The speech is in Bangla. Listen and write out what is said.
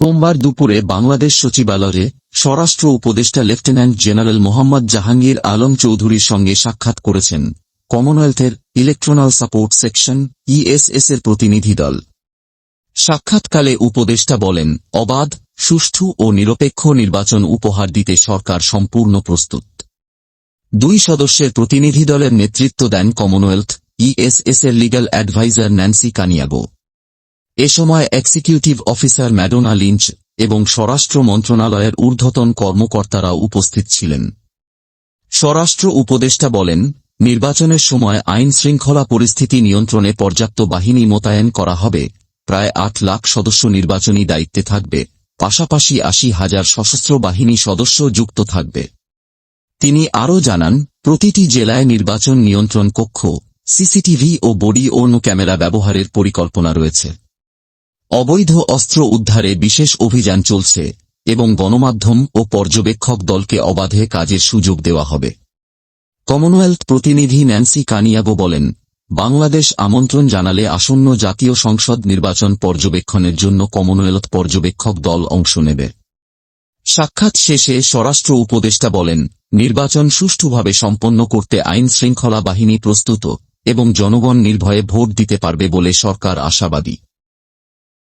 সোমবার দুপুরে বাংলাদেশ সচিবালয়ে স্বরাষ্ট্র উপদেষ্টা লেফটেন্যান্ট জেনারেল মোহাম্মদ জাহাঙ্গীর আলম চৌধুরীর সঙ্গে সাক্ষাৎ করেছেন কমনওয়েলথের ইলেকট্রনাল সাপোর্ট সেকশন ইএসএস এর প্রতিনিধি দল। সাক্ষাৎকালে উপদেষ্টা বলেন, অবাধ, সুষ্ঠু ও নিরপেক্ষ নির্বাচন উপহার দিতে সরকার সম্পূর্ণ প্রস্তুত। দুই সদস্যের প্রতিনিধি দলের নেতৃত্ব দেন কমনওয়েলথ ইএসএস এর লিগ্যাল অ্যাডভাইজার ন্যান্সি কানিয়াগো। এ সময় এক্সিকিউটিভ অফিসার ম্যাডোনা লিঞ্চ এবং স্বরাষ্ট্র মন্ত্রণালয়ের ঊর্ধ্বতন কর্মকর্তারা উপস্থিত ছিলেন। স্বরাষ্ট্র উপদেষ্টা বলেন, নির্বাচনের সময় আইন শৃঙ্খলা পরিস্থিতি নিয়ন্ত্রণে পর্যাপ্ত বাহিনী মোতায়েন করা হবে, প্রায় আট লাখ সদস্য নির্বাচনী দায়িত্বে থাকবে, পাশাপাশি আশি হাজার সশস্ত্র বাহিনী সদস্য যুক্ত থাকবে। তিনি আরও জানান, প্রতিটি জেলায় নির্বাচন নিয়ন্ত্রণ কক্ষ, সিসিটিভি ও বডি ওর্ন ক্যামেরা ব্যবহারের পরিকল্পনা রয়েছে। অবৈধ অস্ত্র উদ্ধারে বিশেষ অভিযান চলছে এবং গণমাধ্যম ও পর্যবেক্ষক দলকে অবাধে কাজের সুযোগ দেওয়া হবে। কমনওয়েলথ প্রতিনিধি ন্যান্সি কানিয়াগো বলেন, বাংলাদেশ আমন্ত্রণ জানালে আসন্ন জাতীয় সংসদ নির্বাচন পর্যবেক্ষণের জন্য কমনওয়েলথ পর্যবেক্ষক দল অংশ নেবে। সাক্ষাৎ শেষে স্বরাষ্ট্র উপদেষ্টা বলেন, নির্বাচন সুষ্ঠুভাবে সম্পন্ন করতে আইন শৃঙ্খলা বাহিনী প্রস্তুত এবং জনগণ নির্ভয়ে ভোট দিতে পারবে বলে সরকার আশাবাদী।